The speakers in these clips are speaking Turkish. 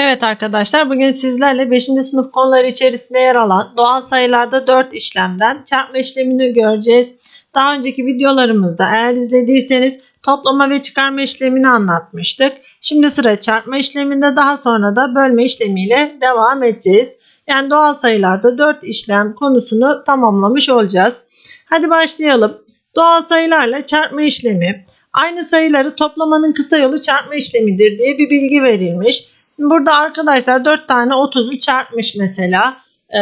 Evet arkadaşlar bugün sizlerle 5. sınıf konuları içerisinde yer alan doğal sayılarda 4 işlemden çarpma işlemini göreceğiz. Daha önceki videolarımızda eğer izlediyseniz toplama ve çıkarma işlemini anlatmıştık. Şimdi sıra çarpma işleminde daha sonra da bölme işlemiyle devam edeceğiz. Yani doğal sayılarda 4 işlem konusunu tamamlamış olacağız. Hadi başlayalım. Doğal sayılarla çarpma işlemi aynı sayıları toplamanın kısa yolu çarpma işlemidir diye bir bilgi verilmiş. Burada arkadaşlar 4 tane 30'u çarpmış mesela. E,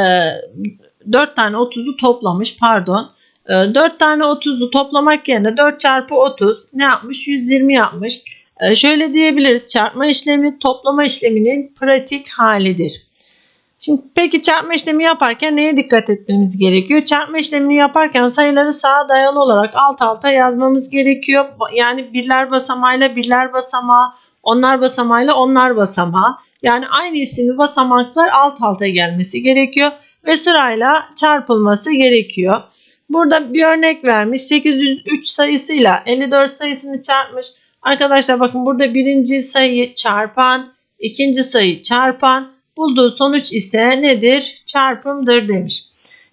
4 tane 30'u toplamış pardon. E, 4 tane 30'u toplamak yerine 4 çarpı 30 ne yapmış? 120 yapmış. E, şöyle diyebiliriz çarpma işlemi toplama işleminin pratik halidir. Şimdi peki çarpma işlemi yaparken neye dikkat etmemiz gerekiyor? Çarpma işlemini yaparken sayıları sağa dayalı olarak alt alta yazmamız gerekiyor. Yani birler basamağıyla birler basamağı, onlar basamağıyla onlar basamağı. Yani aynı isimli basamaklar alt alta gelmesi gerekiyor ve sırayla çarpılması gerekiyor. Burada bir örnek vermiş. 803 sayısıyla 54 sayısını çarpmış. Arkadaşlar bakın burada birinci sayı çarpan, ikinci sayı çarpan, bulduğu sonuç ise nedir? Çarpımdır demiş.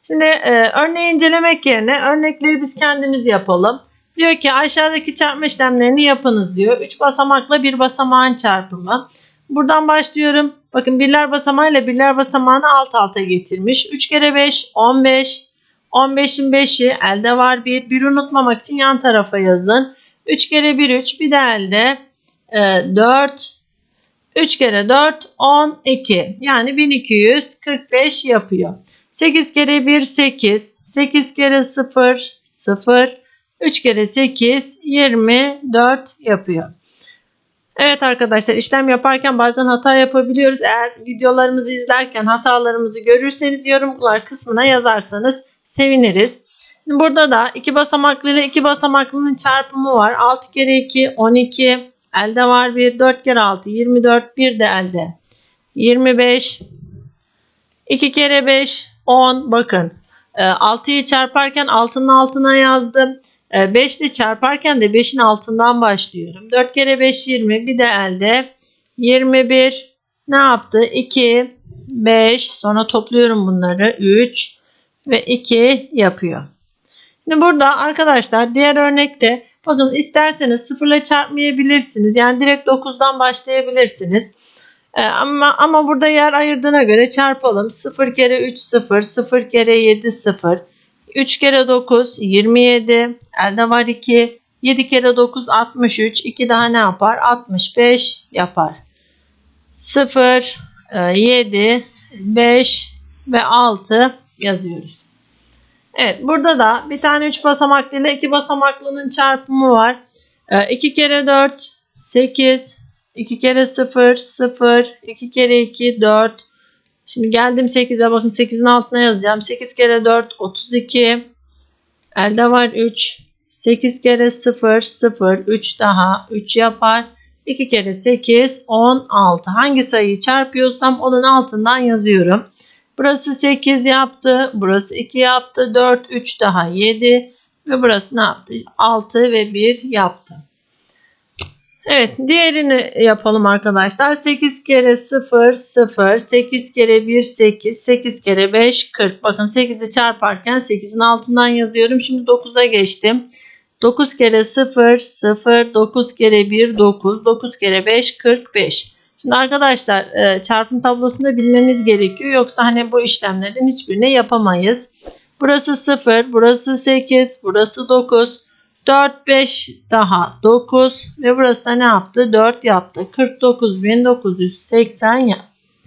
Şimdi e, örneği incelemek yerine örnekleri biz kendimiz yapalım. Diyor ki aşağıdaki çarpma işlemlerini yapınız diyor. 3 basamakla bir basamağın çarpımı. Buradan başlıyorum. Bakın birler basamağıyla birler basamağını alt alta getirmiş. 3 kere 5 15. 15'in 5'i elde var 1. 1 unutmamak için yan tarafa yazın. 3 kere 1 3 bir de elde e, 4. 3 kere 4 12. Yani 1245 yapıyor. 8 kere 1 8. 8 kere 0 0. 3 kere 8 24 yapıyor. Evet arkadaşlar işlem yaparken bazen hata yapabiliyoruz. Eğer videolarımızı izlerken hatalarımızı görürseniz yorumlar kısmına yazarsanız seviniriz. Burada da iki basamaklı ile iki basamaklının çarpımı var. 6 kere 2 12 elde var 1 4 kere 6 24 bir de elde 25 2 kere 5 10 bakın 6'yı çarparken altının altına yazdım. 5 ile çarparken de 5'in altından başlıyorum. 4 kere 5 20 bir de elde 21 ne yaptı? 2 5 sonra topluyorum bunları 3 ve 2 yapıyor. Şimdi burada arkadaşlar diğer örnekte bakın isterseniz 0 ile çarpmayabilirsiniz. Yani direkt 9'dan başlayabilirsiniz. Ee, ama ama burada yer ayırdığına göre çarpalım. 0 kere 3 0, 0 kere 7 0, 3 kere 9 27, elde var 2, 7 kere 9 63, 2 daha ne yapar? 65 yapar. 0, 7, 5 ve 6 yazıyoruz. Evet burada da bir tane 3 basamaklı ile 2 basamaklının çarpımı var. 2 kere 4 8 2 kere 0 0 2 kere 2 4 Şimdi geldim 8'e bakın 8'in altına yazacağım. 8 kere 4 32 elde var 3 8 kere 0 0 3 daha 3 yapar. 2 kere 8 16 hangi sayıyı çarpıyorsam onun altından yazıyorum. Burası 8 yaptı. Burası 2 yaptı. 4, 3 daha 7. Ve burası ne yaptı? 6 ve 1 yaptı. Evet diğerini yapalım arkadaşlar. 8 kere 0 0 8 kere 1 8 8 kere 5 40. Bakın 8'i çarparken 8'in altından yazıyorum. Şimdi 9'a geçtim. 9 kere 0 0 9 kere 1 9 9 kere 5 45. Şimdi arkadaşlar e, çarpım tablosunda bilmemiz gerekiyor. Yoksa hani bu işlemlerin hiçbirini yapamayız. Burası 0, burası 8, burası 9, 4, 5 daha 9 ve burası da ne yaptı? 4 yaptı. 49.980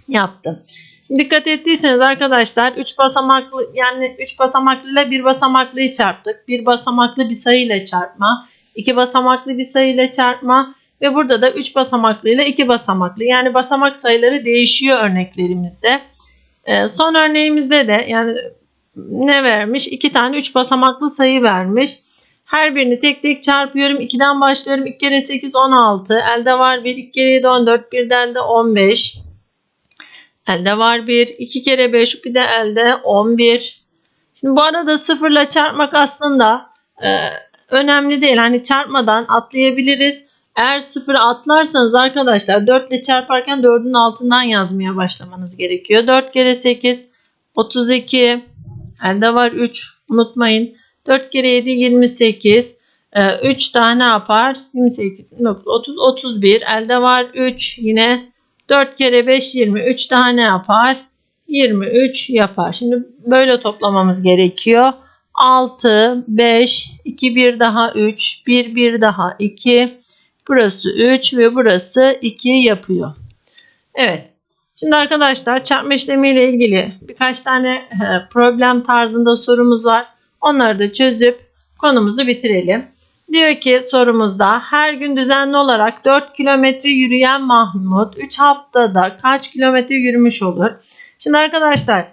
yaptı. Şimdi dikkat ettiyseniz arkadaşlar 3 basamaklı yani 3 basamaklı ile 1 basamaklıyı çarptık. 1 basamaklı bir sayı ile çarpma, 2 basamaklı bir sayı ile çarpma ve burada da 3 basamaklı ile 2 basamaklı. Yani basamak sayıları değişiyor örneklerimizde. Ee, son örneğimizde de yani ne vermiş? 2 tane 3 basamaklı sayı vermiş. Her birini tek tek çarpıyorum. 2'den başlıyorum. 2 kere 8 16. Elde var 1. 2 kere 7 14. Bir de elde 15. Elde var 1. 2 kere 5. Bir de elde 11. Şimdi bu arada sıfırla çarpmak aslında e, önemli değil. Hani çarpmadan atlayabiliriz. Eğer sıfırı atlarsanız arkadaşlar 4 ile çarparken 4'ün altından yazmaya başlamanız gerekiyor. 4 kere 8 32 elde var 3 unutmayın. 4 kere 7 28 3 daha ne yapar? 28 30 31 elde var 3 yine 4 kere 5 23 daha ne yapar? 23 yapar. Şimdi böyle toplamamız gerekiyor. 6, 5, 2, 1 daha 3, 1, 1 daha 2. Burası 3 ve burası 2 yapıyor. Evet. Şimdi arkadaşlar çarpma işlemi ile ilgili birkaç tane e, problem tarzında sorumuz var. Onları da çözüp konumuzu bitirelim. Diyor ki sorumuzda her gün düzenli olarak 4 kilometre yürüyen Mahmut 3 haftada kaç kilometre yürümüş olur? Şimdi arkadaşlar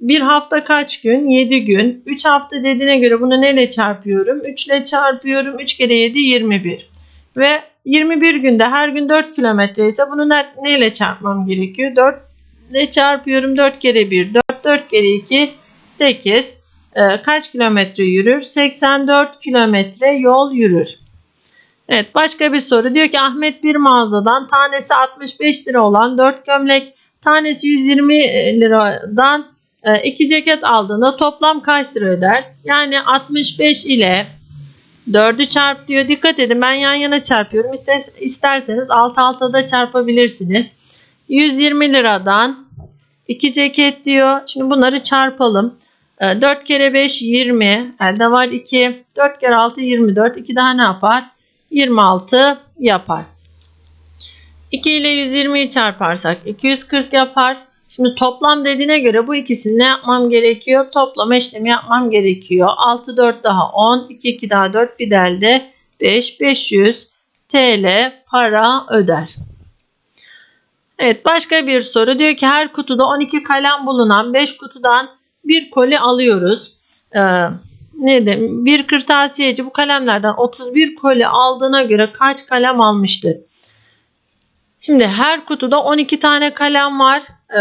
bir hafta kaç gün? 7 gün. 3 hafta dediğine göre bunu neyle çarpıyorum? 3 ile çarpıyorum. 3 kere 7 21. Ve 21 günde her gün 4 kilometre ise bunu ne, neyle çarpmam gerekiyor? 4 ile çarpıyorum. 4 kere 1 4. 4 kere 2 8. Ee, kaç kilometre yürür? 84 kilometre yol yürür. Evet başka bir soru. Diyor ki Ahmet bir mağazadan tanesi 65 lira olan 4 gömlek tanesi 120 liradan 2 e, ceket aldığında toplam kaç lira öder? Yani 65 ile 4'ü çarp diyor. Dikkat edin ben yan yana çarpıyorum. İsterseniz alt alta da çarpabilirsiniz. 120 liradan 2 ceket diyor. Şimdi bunları çarpalım. 4 kere 5 20. Elde var 2. 4 kere 6 24. 2 daha ne yapar? 26 yapar. 2 ile 120'yi çarparsak 240 yapar. Şimdi toplam dediğine göre bu ikisini ne yapmam gerekiyor? Toplama işlemi yapmam gerekiyor. 6 4 daha 10, 2 2 daha 4 bir delde 5 500 TL para öder. Evet başka bir soru diyor ki her kutuda 12 kalem bulunan 5 kutudan bir koli alıyoruz. Ee, ne de bir kırtasiyeci bu kalemlerden 31 koli aldığına göre kaç kalem almıştır? Şimdi her kutuda 12 tane kalem var. Ee,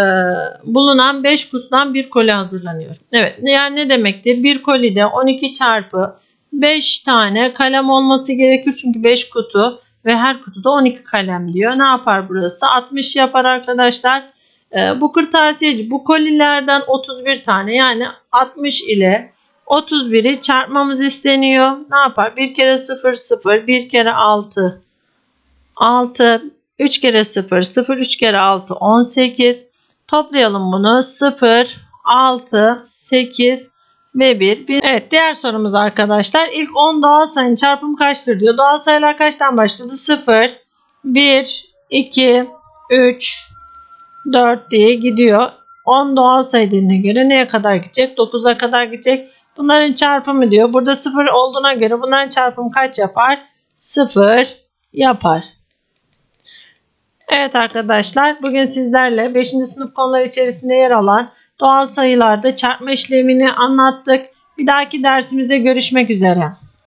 bulunan 5 kutudan bir koli hazırlanıyor. Evet yani ne demektir? Bir kolide 12 çarpı 5 tane kalem olması gerekir. Çünkü 5 kutu ve her kutuda 12 kalem diyor. Ne yapar burası? 60 yapar arkadaşlar. Ee, bu kırtasiyeci bu kolilerden 31 tane yani 60 ile 31'i çarpmamız isteniyor. Ne yapar? 1 kere 0 0 1 kere 6 6 3 kere 0 0 3 kere 6 18 toplayalım bunu 0 6 8 ve 1. Evet diğer sorumuz arkadaşlar. İlk 10 doğal sayının çarpımı kaçtır diyor. Doğal sayılar kaçtan başlıyordu? 0 1 2 3 4 diye gidiyor. 10 doğal sayı dediğine göre neye kadar gidecek? 9'a kadar gidecek. Bunların çarpımı diyor. Burada 0 olduğuna göre bunların çarpımı kaç yapar? 0 yapar. Evet arkadaşlar bugün sizlerle 5. sınıf konuları içerisinde yer alan doğal sayılarda çarpma işlemini anlattık. Bir dahaki dersimizde görüşmek üzere.